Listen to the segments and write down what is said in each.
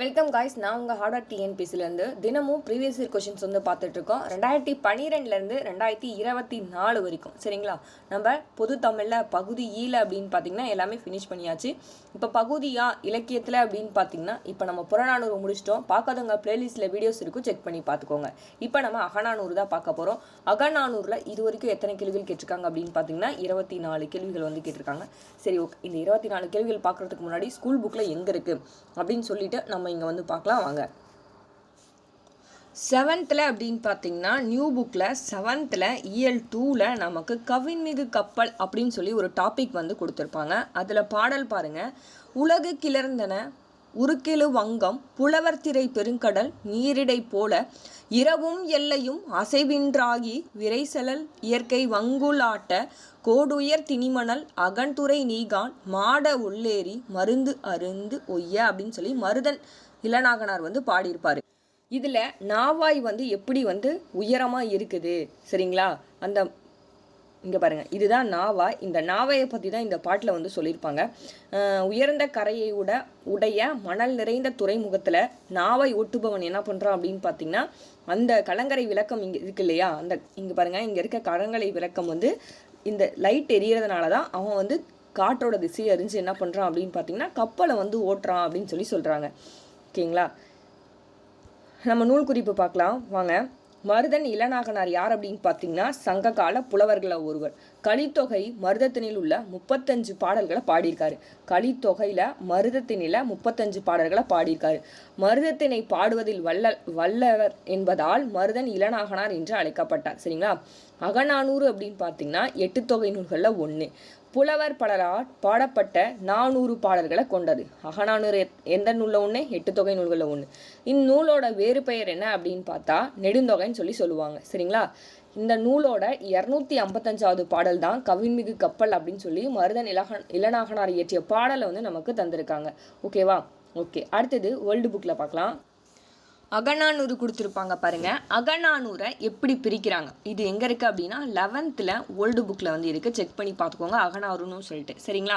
Welcome guys நான் உங்கள் harder டிஎன்பிசிலேருந்து தினமும் ப்ரீவியஸ் இயர் கொஷின்ஸ் வந்து பார்த்துட்ருக்கோம் ரெண்டாயிரத்தி பன்னிரெண்டுலேருந்து ரெண்டாயிரத்தி இருபத்தி நாலு வரைக்கும். சரிங்களா? நம்ம பொது தமிழில் பகுதி e ஈல அப்படின்னு பார்த்தீங்கன்னா எல்லாமே ஃபினிஷ் பண்ணியாச்சு. இப்போ பகுதியா இலக்கியத்தில் அப்படின்னு பார்த்தீங்கன்னா இப்போ நம்ம புறநானூறு முடிச்சிட்டோம். பார்க்காதவங்க பிளேலிஸ்ட்டில் வீடியோஸ் இருக்கும் செக் பண்ணி பார்த்துக்கோங்க. இப்போ நம்ம அகநானூறு தான் பார்க்க போகிறோம் அகநானூரில் இது வரைக்கும் எத்தனை கேள்விகள் கேட்டிருக்காங்க அப்படின்னு பார்த்தீங்கன்னா இருபத்தி நாலு கேள்விகள் வந்து கேட்டிருக்காங்க. சரி ஓகே இந்த இருபத்தி நாலு கேள்விகள் பார்க்குறதுக்கு முன்னாடி ஸ்கூல் புக்கில் எங்கே இருக்குது அப்படின்னு சொல்லிட்டு நம்ம இங்கே வந்து பார்க்கலாம் வாங்க. செவன்த்தில் அப்படின்னு பார்த்தீங்கன்னா நியூ புக்கில் செவன்த்தில் இயல் டூவில் நமக்கு கவின்மிகு கப்பல் அப்படின்னு சொல்லி ஒரு டாபிக் வந்து கொடுத்துருப்பாங்க. அதில் பாடல் பாருங்கள் உலகு கிளர்ந்தன உருக்கெழு வங்கம் புலவர் திரை பெருங்கடல் நீரிடை போல இரவும் எல்லையும் அசைவின்றாகி விரைசலல் இயற்கை வங்குலாட்ட கோடுயர் திணிமணல் அகன்துறை நீகான் மாட உள்ளேறி மருந்து அருந்து ஒய்ய அப்படின்னு சொல்லி மருதன் இளநாகனார் வந்து பாடியிருப்பார். இதில் நாவாய் வந்து எப்படி வந்து உயரமாக இருக்குது சரிங்களா? அந்த இங்கே பாருங்கள் இதுதான் நாவா. இந்த நாவையை பற்றி தான் இந்த பாட்டில் வந்து சொல்லியிருப்பாங்க. உயர்ந்த கரையை விட உடைய மணல் நிறைந்த துறைமுகத்தில் நாவை ஒட்டுபவன் என்ன பண்ணுறான் அப்படின்னு பார்த்தீங்கன்னா அந்த கலங்கரை விளக்கம் இங்கே இருக்கு இல்லையா? அந்த இங்கே பாருங்கள் இங்கே இருக்க கலங்கரை விளக்கம் வந்து இந்த லைட் எரியறதுனால தான் அவன் வந்து காற்றோட திசையை அறிஞ்சு என்ன பண்ணுறான் அப்படின்னு பார்த்தீங்கன்னா கப்பலை வந்து ஓட்டுறான் அப்படின்னு சொல்லி சொல்கிறாங்க ஓகேங்களா? நம்ம நூல் குறிப்பு பார்க்கலாம். வாங்க. மருதன் இளநாகனார் யார் அப்படின்னு பார்த்தீங்கன்னா சங்ககால புலவர்களில் ஒருவர். கலித்தொகை மருதத்தினில் உள்ள முப்பத்தஞ்சு பாடல்களை பாடியிருக்காரு. கலித்தொகையில் மருதத்தினில் முப்பத்தஞ்சு பாடல்களை பாடியிருக்காரு. மருதத்தினை பாடுவதில் வல்ல வல்லவர் என்பதால் மருதன் இளநாகனார் என்று அழைக்கப்பட்டார். சரிங்களா? அகநானூறு அப்படின்னு பார்த்தீங்கன்னா எட்டு தொகை நூல்களில் ஒன்று புலவர் பலரால் பாடப்பட்ட நானூறு பாடல்களை கொண்டது. அகநானூறு எத்- எந்த நூலில் ஒன்று எட்டு தொகை நூல்களில் ஒன்று இந்நூலோட வேறு பெயர் என்ன அப்படின்னு பார்த்தா நெடுந்தொகைன்னு சொல்லி சொல்லுவாங்க. சரிங்களா? இந்த நூலோட இரநூத்தி ஐம்பத்தஞ்சாவது பாடல் தான் கவின்மிகு கப்பல் அப்படின்னு சொல்லி மருதன் இலகன் இளநாகனார் இயற்றிய பாடலை வந்து நமக்கு தந்திருக்காங்க. ஓகேவா ஓகே அடுத்தது வேர்ல்டு புக்கில் பார்க்கலாம். அகநானூறு கொடுத்துருப்பாங்க பாருங்க. அகநானூரை எப்படி பிரிக்கிறாங்க? இது எங்கே இருக்குது அப்படின்னா லெவன்த்தில் ஓல்டு புக்கில் வந்து இருக்குது செக் பண்ணி பார்த்துக்கோங்க. அகநானூறுன்னு சொல்லிட்டு. சரிங்களா?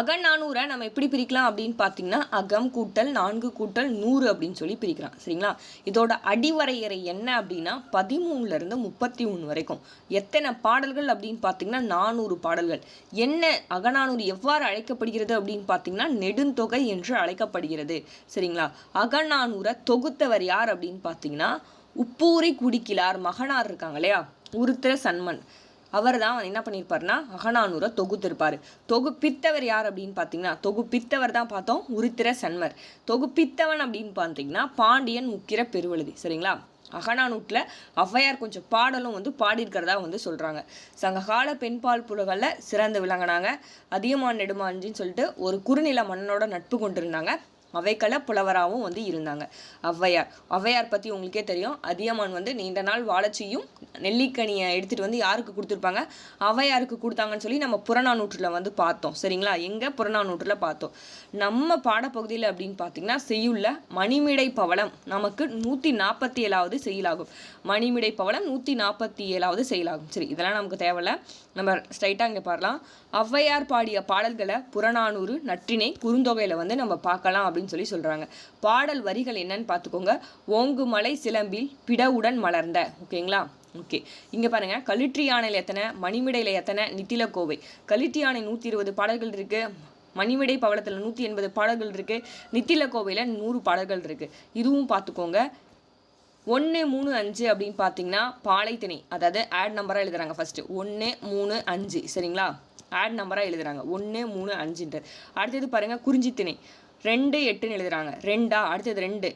அகநானூரை நம்ம எப்படி பிரிக்கலாம் அப்படின்னு பார்த்தீங்கன்னா அகம் கூட்டல் நான்கு கூட்டல் நூறு அப்படின்னு சொல்லி பிரிக்கலாம். சரிங்களா? இதோட அடிவரையறை என்ன அப்படின்னா பதிமூணுலேருந்து முப்பத்தி ஒன்று வரைக்கும். எத்தனை பாடல்கள் அப்படின்னு பார்த்தீங்கன்னா நானூறு பாடல்கள். என்ன அகநானூறு எவ்வாறு அழைக்கப்படுகிறது அப்படின்னு பார்த்தீங்கன்னா நெடுந்தொகை என்று அழைக்கப்படுகிறது. சரிங்களா? அகநானூரை தொகுத்தவர் யார் அப்படின்னு பார்த்தீங்கன்னா உப்பூரி குடிக்கிலார் மகனார் இருக்காங்க இல்லையா உருத்திர சன்மன் அவர் தான் என்ன பண்ணியிருப்பார்னா அகனானூரை தொகுத்திருப்பார். தொகுப்பித்தவர் யார் அப்படின்னு பார்த்தீங்கன்னா தொகுப்பித்தவர் தான் பார்த்தோம் உருத்திர சன்மர் தொகுப்பித்தவன் அப்படின்னு பார்த்தீங்கன்னா பாண்டியன் முக்கிர பெருவழுதி சரிங்களா? அகனானூட்டில் ஔவையார் கொஞ்சம் பாடலும் வந்து பாடியிருக்கிறதா வந்து சொல்கிறாங்க சங்ககால பெண்பால் புலகளில் சிறந்து விளங்கினாங்க. அதியமான் நெடுமாஞ்சின்னு சொல்லிட்டு ஒரு குறுநில மன்னனோட நட்பு கொண்டிருந்தாங்க. அவைக்கள புலவராகவும் வந்து இருந்தாங்க. ஔவையார். ஔவையார் பற்றி உங்களுக்கே தெரியும். அதியமான் வந்து நீண்ட நாள் வாழச்சியும் நெல்லிக்கனியை எடுத்துகிட்டு வந்து யாருக்கு கொடுத்துருப்பாங்க? ஔவையாருக்கு கொடுத்தாங்கன்னு சொல்லி நம்ம புறநானூற்றில் வந்து பார்த்தோம். சரிங்களா? எங்கே புறநானூற்றில் பார்த்தோம். நம்ம பாடப்பகுதியில் அப்படின்னு பார்த்தீங்கன்னா செய்யுள்ள மணிமிடை பவளம் நமக்கு நூற்றி நாற்பத்தி ஏழாவது செயலாகும் மணிமிடை பவளம் நூற்றி நாற்பத்தி ஏழாவது செயலாகும் சரி இதெல்லாம் நமக்கு தேவையில்ல. நம்ம ஸ்ட்ரைட்டாக இங்கே பாடலாம் ஔவையார் பாடிய பாடல்களை புறநானூறு நற்றினை குறுந்தொகையில் வந்து நம்ம பார்க்கலாம் அப்படின்னு சொல்லி சொல்கிறாங்க பாடல் வரிகள் என்னன்னு பார்த்துக்கோங்க. ஓங்குமலை சிலம்பில் பிடவுடன் மலர்ந்த. ஓகேங்களா ஓகே இங்கே பாருங்கள் கலிற்றி யானையில் எத்தனை? மணிமிடையில் எத்தனை? நித்தில கோவை. கலிற்றி யானை நூற்றி இருபது பாடல்கள் இருக்குது மணிமிடை பவளத்தில் நூற்றி எண்பது பாடல்கள் இருக்குது நித்தில கோவையில் நூறு பாடல்கள் இருக்குது இதுவும் பார்த்துக்கோங்க. ஒன்று மூணு அஞ்சு அப்படின்னு பார்த்தீங்கன்னா பாலைத்திணை அதாவது ஆட் நம்பராக எழுதுறாங்க ஃபஸ்ட்டு ஒன்று மூணு அஞ்சு. சரிங்களா? ஆட் நம்பராக எழுதுறாங்க. ஒன்று மூணு அஞ்சுன்றது. அடுத்தது பாருங்கள் குறிஞ்சித்திணை ரெண்டு எட்டுன்னு எழுதுறாங்க. ரெண்டா? அடுத்தது ரெண்டு.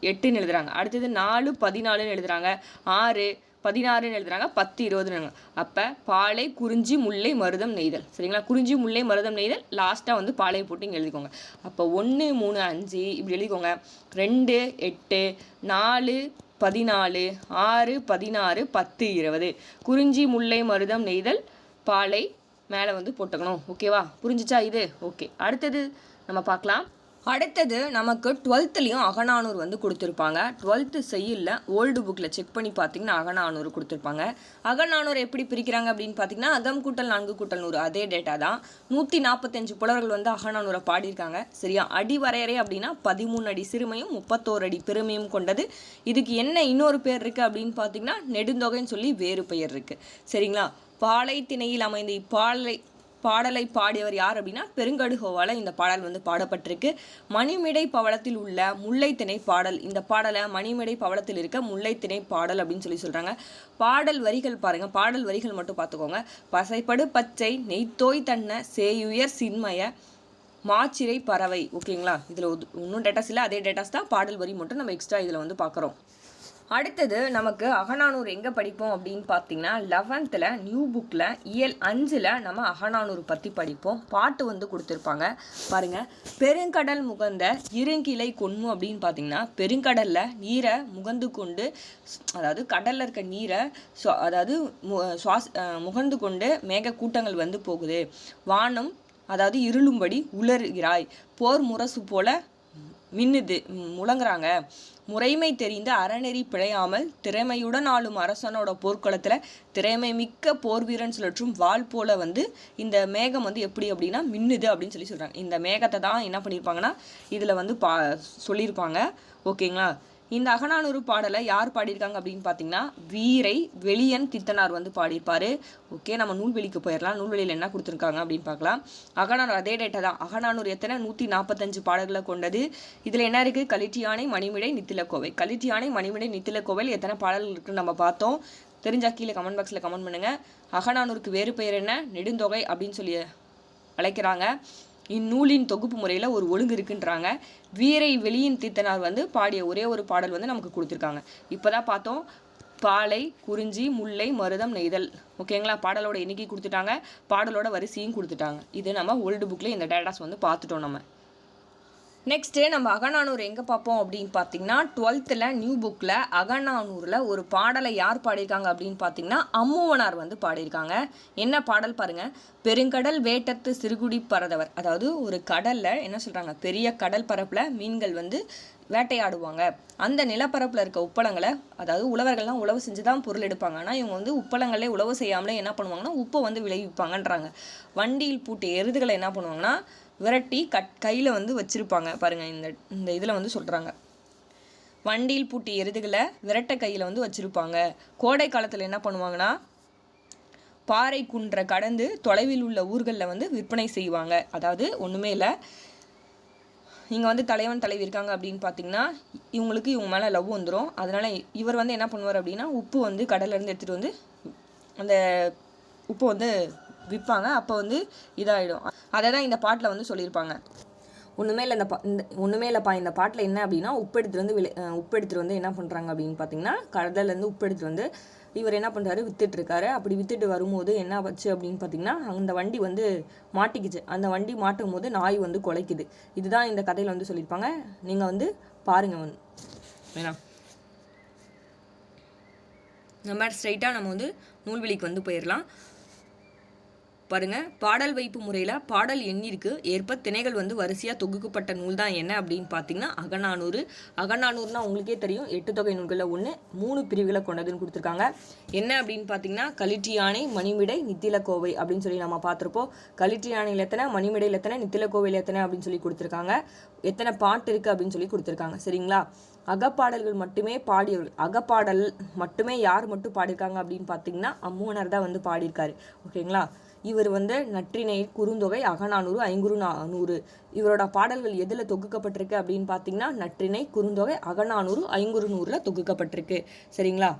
எட்டுன்னு எழுதுறாங்க. அடுத்தது நாலு பதினாலுன்னு எழுதுறாங்க. ஆறு பதினாறுன்னு எழுதுறாங்க. பத்து இருபதுன்னு அப்போ பாலை குறிஞ்சி முல்லை மருதம் நெய்தல். சரிங்களா? குறிஞ்சி முல்லை மருதம் நெய்தல் லாஸ்ட்டாக வந்து பாலை போட்டு இங்கே எழுதிக்கோங்க. அப்போ ஒன்று மூணு அஞ்சு இப்படி எழுதிக்கோங்க. ரெண்டு எட்டு நாலு பதினாலு ஆறு பதினாறு பத்து இருபது. குறிஞ்சி முல்லை மருதம் நெய்தல் பாலை மேலே வந்து போட்டுக்கணும். ஓகேவா? புரிஞ்சிச்சா இது? ஓகே. அடுத்தது நம்ம பார்க்கலாம். அடுத்தது நமக்கு டுவெல்த்துலேயும் அகநானூறு வந்து கொடுத்துருப்பாங்க. டுவெல்த்து செய்யல ஓல்டு புக்கில் செக் பண்ணி பார்த்தீங்கன்னா அகநானூறு கொடுத்துருப்பாங்க. அகநானூர் எப்படி பிரிக்கிறாங்க அப்படின்னு பார்த்தீங்கன்னா அகம் கூட்டல் நான்கு கூட்டல் நூறு அதே டேட்டா தான். நூற்றி நாற்பத்தஞ்சு புலவர்கள் வந்து அகநானூரை பாடியிருக்காங்க. சரியா? அடி வரையறை அப்படின்னா பதிமூணு அடி சிறுமையும் முப்பத்தோரு அடி பெருமையும் கொண்டது. இதுக்கு என்ன இன்னொரு பேர் இருக்குது அப்படின்னு பார்த்தீங்கன்னா நெடுந்தொகைன்னு சொல்லி வேறு பெயர் இருக்குது சரிங்களா? பாலை திணையில் அமைந்த இப்பாலை பாடலை பாடியவர் யார் அப்படின்னா பெருங்கடுகோவால் இந்த பாடல் வந்து பாடப்பட்டிருக்கு. மணிமிடை பவளத்தில் உள்ள முல்லைத்திணை பாடல். இந்த பாடலை மணிமிடை பவளத்தில் இருக்க முல்லைத்திணை பாடல் அப்படின்னு சொல்லி சொல்கிறாங்க பாடல் வரிகள் பாருங்கள் பாடல் வரிகள் மட்டும் பார்த்துக்கோங்க. பசைப்படு பச்சை நெய்த்தோய் தன்ன சேயுயர் சின்மய மாச்சிறை பறவை. ஓகேங்களா? இதில் இன்னும் டேட்டாஸ் இல்லை. அதே டேட்டாஸ் தான் பாடல் வரி மட்டும் நம்ம எக்ஸ்ட்ரா இதில் வந்து பார்க்குறோம். அடுத்தது நமக்கு அகநானூர் எங்கே படிப்போம் அப்படின்னு பார்த்தீங்கன்னா லெவன்த்தில் நியூ புக்கில் இயல் அஞ்சில் நம்ம அகநானூர் பற்றி படிப்போம். பாட்டு வந்து கொடுத்துருப்பாங்க. பாருங்கள் பெருங்கடல் முகந்த இருங்கிளை கொன்மு அப்படின்னு பார்த்தீங்கன்னா பெருங்கடலில் நீரை முகந்து கொண்டு அதாவது கடலில் இருக்க நீரை சுவா- அதாவது மு- சுவாஸ் முகந்து கொண்டு மேக கூட்டங்கள் வந்து போகுது. வானம் அதாவது இருளும்படி உலருகிறாய். போர் முரசு போல மின்னுது முழங்குறாங்க. முறைமை தெரிந்த அறநெறி பிழையாமல் திறமையுடன் ஆளும் அரசனோட போர்க்களத்தில் திறமை மிக்க போர்வீரன் சுழற்றும் வால் போல வந்து இந்த மேகம் வந்து எப்படி அப்படின்னா மின்னுது அப்படின்னு சொல்லி சொல்கிறாங்க இந்த மேகத்தை தான் என்ன பண்ணியிருப்பாங்கன்னா இதில் வந்து பா சொல்லியிருப்பாங்க ஓகேங்களா? இந்த அகநானூறு பாடலை யார் பாடியிருக்காங்க அப்படின்னு பார்த்தீங்கன்னா வீரை வெளியன் தித்தனார் வந்து பாடியிருப்பாரு. ஓகே நம்ம நூல்வெளிக்கு போயிடலாம். நூல்வெளியில் என்ன கொடுத்துருக்காங்க அப்படின்னு பார்க்கலாம். அகநானூறு அதே டேட்டா தான் அகநானூறு எத்தனை? நூற்றி நாற்பத்தஞ்சு பாடல்களை கொண்டது. இதில் என்ன இருக்குது கலிட்டியானை மணிமிடை நித்திலக்கோவை கலிட்டியானை மணிமிடை நித்திலக்கோவில் எத்தனை பாடல்கள் இருக்குன்னு நம்ம பார்த்தோம். தெரிஞ்சா கீழே கமெண்ட் பாக்ஸில் கமெண்ட் பண்ணுங்கள் அகநானூருக்கு வேறு பெயர் என்ன? நெடுந்தொகை அப்படின்னு சொல்லி அழைக்கிறாங்க. இந்நூலின் தொகுப்பு முறையில் ஒரு ஒழுங்கு இருக்குன்றாங்க. வீரை வெளியின் தீத்தனார் வந்து பாடிய ஒரே ஒரு பாடல் வந்து நமக்கு கொடுத்துருக்காங்க. இப்போ தான் பார்த்தோம். பாலை குறிஞ்சி முல்லை மருதம் நெய்தல். ஓகேங்களா? பாடலோட எண்ணிக்கை கொடுத்துட்டாங்க. பாடலோட வரிசையும் கொடுத்துட்டாங்க. இது நம்ம ஓல்டு புக்கில் இந்த டேட்டாஸ் வந்து பார்த்துட்டோம் நம்ம. நெக்ஸ்ட்டு நம்ம அகநானூர் எங்கே பார்ப்போம் அப்படின்னு பார்த்தீங்கன்னா டுவெல்த்தில் நியூ புக்கில் அகநானூரில் ஒரு பாடலை யார் பாடியிருக்காங்க அப்படின்னு பார்த்தீங்கன்னா அம்முவனார் வந்து பாடியிருக்காங்க. என்ன பாடல் பாருங்கள் பெருங்கடல் வேட்டத்து சிறுகுடி பறந்தவர் அதாவது ஒரு கடலில் என்ன சொல்கிறாங்க பெரிய கடல் பரப்பில் மீன்கள் வந்து வேட்டையாடுவாங்க. அந்த நிலப்பரப்பில் இருக்க உப்பளங்களை அதாவது உழவர்கள்லாம் உழவு செஞ்சு தான் பொருள் எடுப்பாங்க. ஆனால் இவங்க வந்து உப்பளங்களே உழவு செய்யாமலே என்ன பண்ணுவாங்கன்னா உப்பை வந்து விளைவிப்பாங்கன்றாங்க. வண்டியில் பூட்டிய எருதுகளை என்ன பண்ணுவாங்கன்னா விரட்டி கட் கையில் வந்து வச்சுருப்பாங்க. பாருங்கள் இந்த இந்த இதில் வந்து சொல்கிறாங்க வண்டியில் பூட்டி எருதுகளை விரட்ட கையில் வந்து வச்சுருப்பாங்க. கோடை காலத்தில் என்ன பண்ணுவாங்கன்னா பாறை குன்றை கடந்து தொலைவில் உள்ள ஊர்களில் வந்து விற்பனை செய்வாங்க. அதாவது ஒன்றுமே இல்லை. இங்கே வந்து தலைவன் தலைவி இருக்காங்க அப்படின்னு பார்த்தீங்கன்னா இவங்களுக்கு இவங்க மேலே லவ் வந்துடும் அதனால் இவர் வந்து என்ன பண்ணுவார் அப்படின்னா உப்பு வந்து கடல்லிருந்து எடுத்துகிட்டு வந்து அந்த உப்பு வந்து விற்பாங்க அப்போ வந்து இதாகிடும் அதை தான் இந்த பாட்டில் வந்து சொல்லியிருப்பாங்க. ஒன்றுமே இல்லை இந்த பா இந்த ஒன்றுமே இல்லைப்பா இந்த பாட்டில் என்ன அப்படின்னா உப்பு எடுத்துகிட்டு வந்து விளை அஹ் உப்பு எடுத்துகிட்டு வந்து என்ன பண்ணுறாங்க அப்படின்னு பார்த்தீங்கன்னா கடல்லேருந்து உப்பு எடுத்துகிட்டு வந்து இவர் என்ன பண்ணுறாரு வித்துட்டு இருக்காரு. அப்படி வித்துட்டு வரும்போது என்ன ஆச்சு அப்படின்னு பார்த்தீங்கன்னா அந்த வண்டி வந்து மாட்டிக்கிச்சு. அந்த வண்டி மாட்டும் போது நாய் வந்து குலைக்குது. இதுதான் இந்த கதையில் வந்து சொல்லியிருப்பாங்க. நீங்கள் வந்து பாருங்கள் வந்து. வேணாம் நம்ம ஸ்ட்ரைட்டாக நம்ம வந்து நூல்வெளிக்கு வந்து போயிடலாம் பாருங்க பாடல் வைப்பு முறையில் பாடல் எண்ணிற்கு ஏற்ப திணைகள் வந்து வரிசையாக தொகுக்கப்பட்ட நூல் தான் என்ன அப்படின்னு பார்த்தீங்கன்னா அகநானூறு. அகநானூறுனா உங்களுக்கே தெரியும் எட்டு தொகை நூல்களில் ஒன்று மூணு பிரிவுகளை கொண்டதுன்னு கொடுத்துருக்காங்க. என்ன அப்படின்னு பார்த்தீங்கன்னா கலிட்டியானை மணிமிடை நித்திலக்கோவை அப்படின்னு சொல்லி நம்ம பார்த்துருப்போம் கலிட்டியானையில் எத்தனை மணிமிடையில் எத்தனை நித்திலக்கோவையில் எத்தனை அப்படின்னு சொல்லி கொடுத்துருக்காங்க. எத்தனை பாட்டு இருக்குது அப்படின்னு சொல்லி கொடுத்துருக்காங்க. சரிங்களா? அகப்பாடல்கள் மட்டுமே பாடியவர்கள் அகப்பாடல் மட்டுமே யார் மட்டும் பாடியிருக்காங்க அப்படின்னு பார்த்தீங்கன்னா அம்மூனர் தான் வந்து பாடியிருக்காரு. ஓகேங்களா? இவர் வந்து நற்றிணை குறுந்தொகை அகநானூறு ஐங்குறு நானூறு இவரோட பாடல்கள் எதில் தொகுக்கப்பட்டிருக்கு அப்படின்னு பார்த்தீங்கன்னா நற்றிணை குறுந்தொகை அகநானூறு ஐங்குறு நூறில் தொகுக்கப்பட்டிருக்கு. சரிங்களா?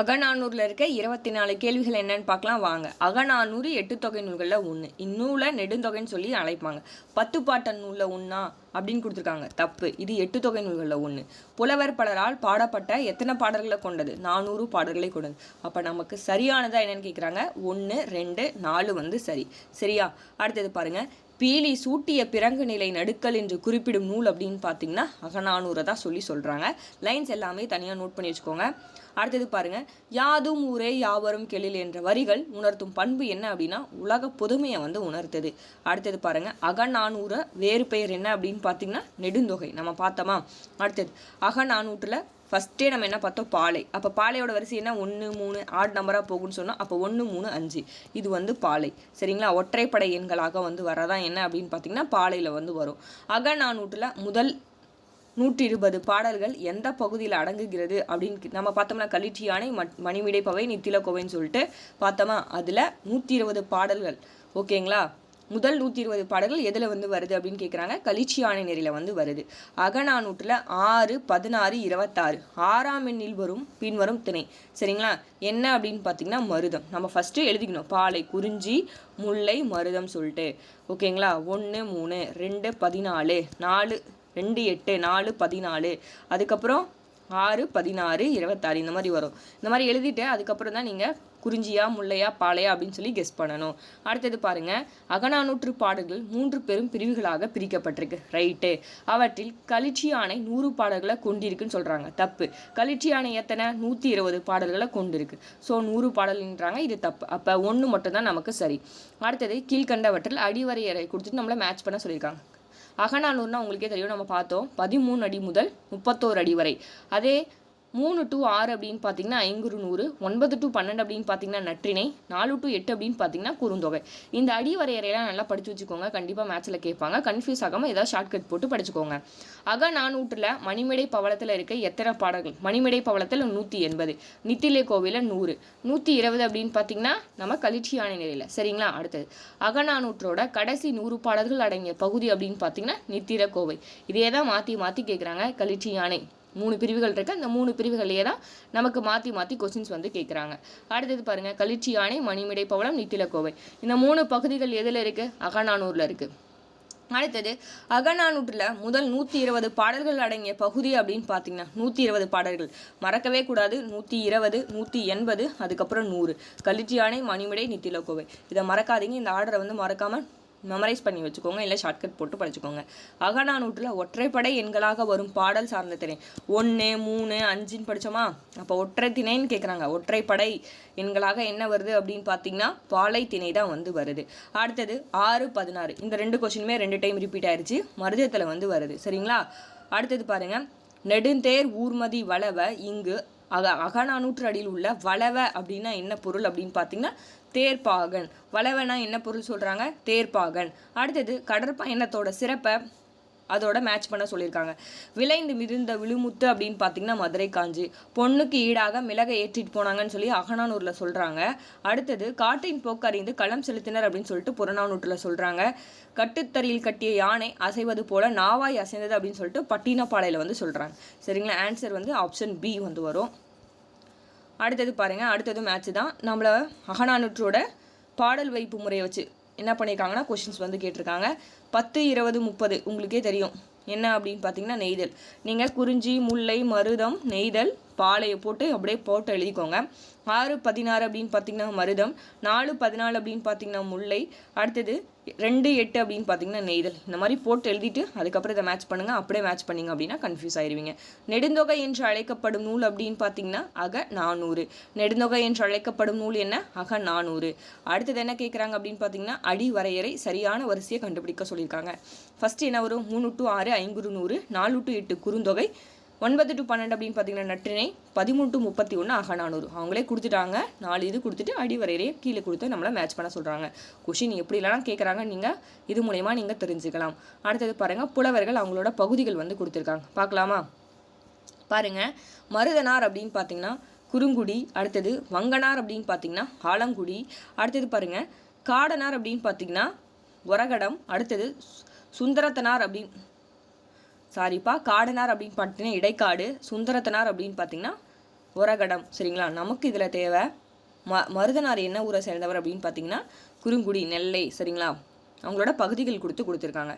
அகநானூரில் இருக்க இருபத்தி நாலு கேள்விகள் என்னன்னு பார்க்கலாம் வாங்க. அகநானூறு எட்டு தொகை நூல்களில் ஒன்று இந்நூலை நெடுந்தொகைன்னு சொல்லி அழைப்பாங்க. பத்து பாட்டன் நூலில் ஒன்றா அப்படின்னு கொடுத்துருக்காங்க. தப்பு. இது எட்டு தொகை நூல்களில் ஒன்று புலவர் பலரால் பாடப்பட்ட எத்தனை பாடல்களை கொண்டது? நானூறு பாடல்களை கொண்டது. அப்போ நமக்கு சரியானதாக என்னென்னு கேட்குறாங்க ஒன்று ரெண்டு நாலு வந்து சரி. சரியா? அடுத்தது பாருங்கள் பீலி சூட்டிய பிறங்கு நிலை நடுக்கல் என்று குறிப்பிடும் நூல் அப்படின்னு பார்த்தீங்கன்னா அகநானூரை தான் சொல்லி சொல்கிறாங்க லைன்ஸ் எல்லாமே தனியாக நோட் பண்ணி வச்சுக்கோங்க. அடுத்தது பாருங்க. யாதும் ஊரே யாவரும் கெளில் என்ற வரிகள் உணர்த்தும் பண்பு என்ன அப்படின்னா உலக பொதுமையை வந்து உணர்த்துது. அடுத்தது பாருங்க. அகநானூற வேறு பெயர் என்ன அப்படின்னு பார்த்தீங்கன்னா நெடுந்தொகை. நம்ம பார்த்தோமா? அடுத்தது அகநானூற்றில் ஃபஸ்ட்டே நம்ம என்ன பார்த்தோம்? பாலை. அப்போ பாலையோட வரிசை என்ன? ஒன்று மூணு ஆட் நம்பராக போகும்னு சொன்னால் அப்போ ஒன்று மூணு அஞ்சு. இது வந்து பாலை. சரிங்களா? ஒற்றைப்படை எண்களாக வந்து வரதான் என்ன அப்படின்னு பார்த்தீங்கன்னா பாலையில் வந்து வரும். அகநானூற்றில் முதல் நூற்றி இருபது பாடல்கள் எந்த பகுதியில் அடங்குகிறது அப்படின்னு நம்ம பார்த்தோம்னா களிற்றியானை மட் மணிமிடை பவை நித்திலக்கோவைன்னு சொல்லிட்டு பார்த்தோமா அதில் நூற்றி இருபது பாடல்கள். ஓகேங்களா? முதல் நூற்றி இருபது பாடல்கள் எதில் வந்து வருது அப்படின்னு கேட்குறாங்க களிச்சியானை நெறியில் வந்து வருது. அகநானூற்றில் ஆறு பதினாறு இருபத்தாறு. ஆறாம் எண்ணில் வரும் பின்வரும் திணை. சரிங்களா? என்ன அப்படின்னு பார்த்தீங்கன்னா மருதம். நம்ம ஃபஸ்ட்டு எழுதிக்கணும். பாலை குறிஞ்சி முல்லை மருதம் சொல்லிட்டு. ஓகேங்களா? ஒன்று மூணு ரெண்டு பதினாலு நாலு ரெண்டு எட்டு நாலு பதினாலு. அதுக்கப்புறம் ஆறு பதினாறு இருபத்தாறு. இந்த மாதிரி வரும். இந்த மாதிரி எழுதிட்டு அதுக்கப்புறம் தான் நீங்கள் குறிஞ்சியா முல்லையா பாலையா அப்படின்னு சொல்லி கெஸ் பண்ணணும். அடுத்தது பாருங்கள் அகநானூற்று பாடல்கள் மூன்று பெரும் பிரிவுகளாக பிரிக்கப்பட்டிருக்கு. ரைட்டு அவற்றில் கலிச்சியானை நூறு பாடல்களை கொண்டிருக்குன்னு சொல்கிறாங்க தப்பு. களிச்சியானை எத்தனை? நூற்றி இருபது பாடல்களை கொண்டிருக்கு. ஸோ நூறு பாடல்ன்றாங்க இது தப்பு. அப்போ ஒன்று மட்டும்தான் நமக்கு சரி. அடுத்தது கீழ்கண்டவற்றில் அடிவரையறை கொடுத்துட்டு நம்மளை மேட்ச் பண்ண சொல்லியிருக்காங்க. அகநானூறுனா உங்களுக்கே தெரியும். நம்ம பார்த்தோம் பதிமூணு அடி முதல் முப்பத்தோரு அடி வரை. அதே மூணு டு ஆறு அப்படின்னு பார்த்தீங்கன்னா ஐங்குறு நூறு ஒன்பது டு பன்னெண்டு அப்படின்னு பார்த்தீங்கன்னா நற்றிணை நாலு டு எட்டு அப்படின்னு பார்த்தீங்கன்னா குறுந்தொகை. இந்த அடி வரையறையெல்லாம் நல்லா படிச்சு வச்சுக்கோங்க. கண்டிப்பாக மேட்ச்சில் கேட்பாங்க. கன்ஃபியூஸ் ஆகாமல் ஏதாவது ஷார்ட்கட் போட்டு படிச்சுக்கோங்க. அக நானூற்றில் மணிமேடை பவளத்தில் இருக்க எத்தனை பாடல்கள்? மணிமேடை பவளத்தில் நூற்றி எண்பது நித்திலே கோவிலில் நூறு நூற்றி இருபது அப்படின்னு பார்த்தீங்கன்னா நம்ம கலிச்சியான நிலையில். சரிங்களா? அடுத்தது. அகநானூற்றோட கடைசி நூறு பாடல்கள் அடங்கிய பகுதி அப்படின்னு பார்த்தீங்கன்னா நித்திர கோவை. இதே தான் மாற்றி மாற்றி கேட்குறாங்க களிச்சி யானை. மூணு பிரிவுகள் இருக்குது அந்த மூணு பிரிவுகளையே தான் நமக்கு மாற்றி மாற்றி கொஸ்டின்ஸ் வந்து கேட்குறாங்க அடுத்தது பாருங்கள் களிச்சி யானை மணிமிடை பவளம் நித்திலக்கோவை இந்த மூணு பகுதிகள் எதில் இருக்குது அகநானூரில் இருக்குது அடுத்தது அகநானூற்றில் முதல் நூற்றி இருபது பாடல்கள் அடங்கிய பகுதி அப்படின்னு பார்த்தீங்கன்னா நூற்றி இருபது பாடல்கள். மறக்கவே கூடாது. நூற்றி இருபது நூற்றி எண்பது அதுக்கப்புறம் நூறு. களிச்சியானை மணிமிடை நித்திலக்கோவை இதை மறக்காதீங்க. இந்த ஆர்டரை வந்து மறக்காமல் மெமரைஸ் பண்ணி வச்சுக்கோங்க இல்லை ஷார்ட்கட் போட்டு படிச்சுக்கோங்க. அகநானூற்றில் ஒற்றைப்படை எண்களாக வரும் பாடல் சார்ந்த திணை ஒன்று மூணு அஞ்சுன்னு படித்தோமா அப்போ ஒற்றை திணைன்னு கேட்குறாங்க ஒற்றைப்படை எண்களாக என்ன வருது அப்படின்னு பார்த்தீங்கன்னா பாலை திணை தான் வந்து வருது. அடுத்தது ஆறு பதினாறு. இந்த ரெண்டு கொஷினுமே ரெண்டு டைம் ரிப்பீட் ஆயிடுச்சு மருதத்தில் வந்து வருது. சரிங்களா? அடுத்தது பாருங்க. நெடுந்தேர் ஊர்மதி வளவ இங்கு அக அகநானூற்று அடியில் உள்ள வளவ அப்படின்னா என்ன பொருள் அப்படின்னு பார்த்தீங்கன்னா தேர்ப்பாகன். வளவனா என்ன பொருள் சொல்கிறாங்க தேர்ப்பாகன். அடுத்தது கடற்பயணத்தோட சிறப்பை அதோட மேட்ச் பண்ண சொல்லியிருக்காங்க. விளைந்து மிகுந்த விழுமுத்து அப்படின்னு பார்த்தீங்கன்னா மதுரை காஞ்சி. பொண்ணுக்கு ஈடாக மிளகை ஏற்றிட்டு போனாங்கன்னு சொல்லி அகநானூரில் சொல்கிறாங்க அடுத்தது காட்டின் போக்கறிந்து களம் செலுத்தினர் அப்படின்னு சொல்லிட்டு புறநானூற்றில் சொல்கிறாங்க கட்டுத்தறியில் கட்டிய யானை அசைவது போல நாவாய் அசைந்தது அப்படின்னு சொல்லிட்டு பட்டினப்பாளையில் வந்து சொல்கிறாங்க சரிங்களா? ஆன்சர் வந்து ஆப்ஷன் பி வந்து வரும். அடுத்தது பாருங்கள் அடுத்தது மேட்ச் தான். நம்மளை அகநானூற்றோட பாடல் வைப்பு முறையை வச்சு என்ன பண்ணியிருக்காங்கன்னா கொஷின்ஸ் வந்து கேட்டிருக்காங்க. பத்து இருபது முப்பது உங்களுக்கே தெரியும். என்ன அப்படின்னு பார்த்தீங்கன்னா நெய்தல். நீங்கள் குறிஞ்சி முல்லை மருதம் நெய்தல் பாலையை போட்டு அப்படியே போட்டு எழுதிக்கோங்க. ஆறு பதினாறு அப்படின்னு பார்த்தீங்கன்னா மருதம் நாலு பதினாலு அப்படின்னு பார்த்தீங்கன்னா முல்லை அடுத்தது ரெண்டு எட்டு அப்படின்னு பார்த்தீங்கன்னா நெய்தல். இந்த மாதிரி போட்டு எழுதிட்டு அதுக்கப்புறம் இதை மேட்ச் பண்ணுங்கள் அப்படியே மேட்ச் பண்ணிங்க அப்படின்னா கன்ஃபியூஸ் ஆயிடுவீங்க நெடுந்தொகை என்று அழைக்கப்படும் நூல் அப்படின்னு பார்த்தீங்கன்னா அக நானூறு. நெடுந்தொகை என்று அழைக்கப்படும் நூல் என்ன? அக நானூறு. அடுத்தது என்ன கேட்குறாங்க அப்படின்னு பார்த்தீங்கன்னா அடி வரையறை சரியான வரிசையை கண்டுபிடிக்க சொல்லியிருக்காங்க. ஃபஸ்ட்டு என்ன வரும்? மூணு டு ஆறு ஐங்குறு நூறு நாலு டு எட்டு குறுந்தொகை. ஒன்பது டு பன்னெண்டு அப்படின்னு பார்த்தீங்கன்னா நற்றினை பதிமூணு டு முப்பத்தி ஒன்று அகநானூறு அவங்களே கொடுத்துட்டாங்க. நாலு இது கொடுத்துட்டு அடிவரையிலே கீழே கொடுத்து நம்மளை மேட்ச் பண்ண சொல்கிறாங்க கொஷின் எப்படி இல்லைனா கேட்குறாங்க நீங்கள் இது மூலயமா நீங்கள் தெரிஞ்சுக்கலாம். அடுத்தது பாருங்கள் புலவர்கள் அவங்களோட பகுதிகள் வந்து கொடுத்துருக்காங்க. பார்க்கலாமா? பாருங்கள் மருதனார் அப்படின்னு பார்த்தீங்கன்னா குறுங்குடி. அடுத்தது வங்கனார் அப்படின்னு பார்த்தீங்கன்னா ஆலங்குடி. அடுத்தது பாருங்கள் காடனார் அப்படின்னு பார்த்தீங்கன்னா உரகடம். அடுத்தது சுந்தரத்தனார் அப்படின்னு சாரிப்பா காடனார் அப்படின்னு பார்த்தீங்கன்னா இடைக்காடு சுந்தரத்தனார் அப்படின்னு பார்த்தீங்கன்னா உரகடம் சரிங்களா? நமக்கு இதில் தேவை. ம மருதனார் என்ன ஊரை சேர்ந்தவர் அப்படின்னு பார்த்தீங்கன்னா குறுங்குடி நெல்லை சரிங்களா? அவங்களோட பகுதிகள் கொடுத்து கொடுத்துருக்காங்க.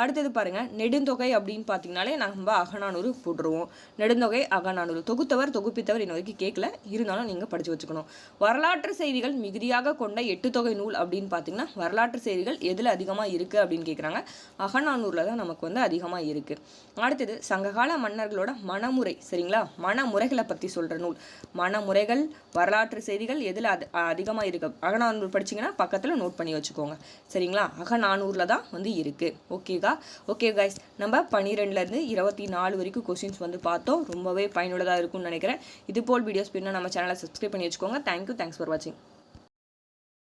அடுத்தது பாருங்கள் நெடுந்தொகை அப்படின்னு பார்த்தீங்கனாலே நம்ம அகநானூறு போட்டுருவோம். நெடுந்தொகை அகநானூறு. தொகுத்தவர் தொகுப்பித்தவர் இன்ன வரைக்கும் கேட்கல இருந்தாலும் நீங்கள் படித்து வச்சுக்கணும். வரலாற்று செய்திகள் மிகுதியாக கொண்ட எட்டு தொகை நூல் அப்படின்னு பார்த்தீங்கன்னா வரலாற்று செய்திகள் எதில் அதிகமாக இருக்குது அப்படின்னு கேட்குறாங்க அகநானூரில் தான் நமக்கு வந்து அதிகமாக இருக்குது அடுத்தது சங்ககால மன்னர்களோட மனமுறை சரிங்களா? மனமுறைகளை பற்றி சொல்கிற நூல். மனமுறைகள் வரலாற்று செய்திகள் எதில் அது அதிகமாக இருக்குது அகநானூறு படிச்சீங்கன்னா பக்கத்தில் நோட் பண்ணி வச்சுக்கோங்க. சரிங்களா? அகநானூரில் தான் வந்து இருக்குது ஓகே புரியுதா ஓகே கைஸ் நம்ம பன்னிரெண்டுலேருந்து இருபத்தி நாலு வரைக்கும் கொஸ்டின்ஸ் வந்து பார்த்தோம். ரொம்பவே பயனுள்ளதாக இருக்கும்னு நினைக்கிறேன். இது போல் வீடியோஸ் பின்னா நம்ம சேனலை சப்ஸ்கிரைப் பண்ணி வச்சுக்கோங்க. தேங்க்யூ தேங்க்ஸ் ஃபார் வாட்சிங்